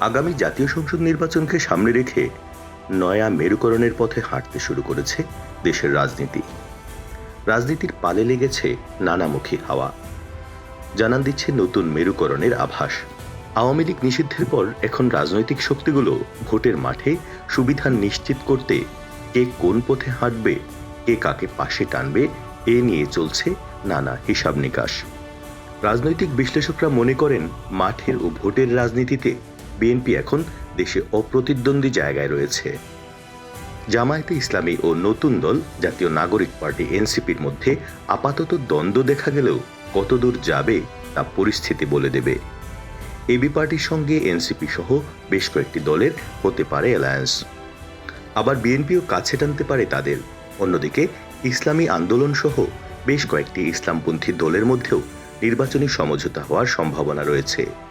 আগামী জাতীয় সংসদ নির্বাচনকে সামনে রেখে নয়া মেরুকরণের পথে হাঁটতে শুরু করেছে দেশের রাজনীতি। রাজনীতির পালে লেগেছে নানামুখী হাওয়া। জানান দিচ্ছে নতুন মেরুকরণের আভাস। আওয়ামী লীগ নিষিদ্ধের পর এখন রাজনৈতিক শক্তিগুলো ভোটের মাঠে সুবিধা নিশ্চিত করতে কে কোন পথে হাঁটবে, কে কাকে পাশে টানবে, এ নিয়ে চলছে নানা হিসাব নিকাশ। রাজনৈতিক বিশ্লেষকরা মনে করেন মাঠের ও ভোটের রাজনীতিতে বিএনপি এখন দেশে অপ্রতিদ্বন্দ্বী জায়গায় রয়েছে। জামায়াতে ইসলামী ও নতুন দল, জাতীয় নাগরিক পার্টি এনসিপির মধ্যে আপাতত দ্বন্দ্ব দেখা গেলেও কতদূর যাবে তা পরিস্থিতি বলে দেবে। এবি পার্টির সঙ্গে এনসিপি সহ বেশ কয়েকটি দলের হতে পারে অ্যালায়েন্স। আবার বিএনপিও কাছে টানতে পারে তাদের। অন্যদিকে ইসলামী আন্দোলন সহ বেশ কয়েকটি ইসলামপন্থী দলের মধ্যেও নির্বাচনী সমঝোতা হওয়ার সম্ভাবনা রয়েছে।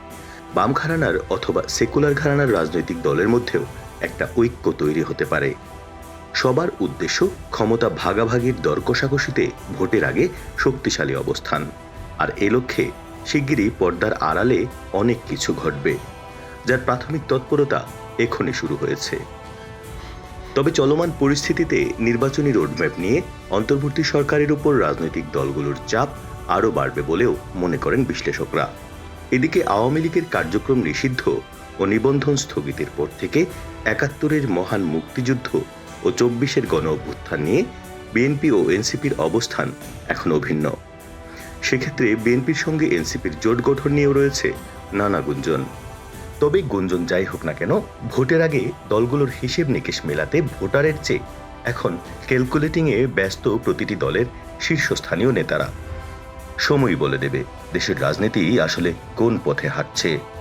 বাম ঘরানার অথবা সেকুলার ঘরানার রাজনৈতিক দলের মধ্যেও একটা ঐক্য তৈরি হতে পারে। সবার উদ্দেশ্য ক্ষমতা ভাগাভাগির দর কষাকষিতে ভোটের আগে শক্তিশালী অবস্থান। আর এ লক্ষ্যে শিগগিরই পর্দার আড়ালে অনেক কিছু ঘটবে, যার প্রাথমিক তৎপরতা এখনই শুরু হয়েছে। তবে চলমান পরিস্থিতিতে নির্বাচনী রোডম্যাপ নিয়ে অন্তর্বর্তী সরকারের উপর রাজনৈতিক দলগুলোর চাপ আরও বাড়বে বলেও মনে করেন বিশ্লেষকরা। এদিকে আওয়ামী লীগের কার্যক্রম নিষিদ্ধ ও নিবন্ধন স্থগিতের পর থেকে একাত্তরের মহান মুক্তিযুদ্ধ ও চব্বিশের গণ অভ্যুত্থান নিয়ে বিএনপি ও এনসিপির অবস্থান এখন অভিন্ন। সেক্ষেত্রে বিএনপির সঙ্গে এনসিপির জোট গঠন নিয়েও রয়েছে নানা গুঞ্জন। তবে গুঞ্জন যাই হোক না কেন, ভোটের আগে দলগুলোর হিসেব নিকেশ মেলাতে ভোটারের চেয়ে এখন ক্যালকুলেটিংয়ে ব্যস্ত প্রতিটি দলের শীর্ষস্থানীয় নেতারা। সময় বলে দেবে দেশের রাজনীতি আসলে কোন পথে হাঁটছে।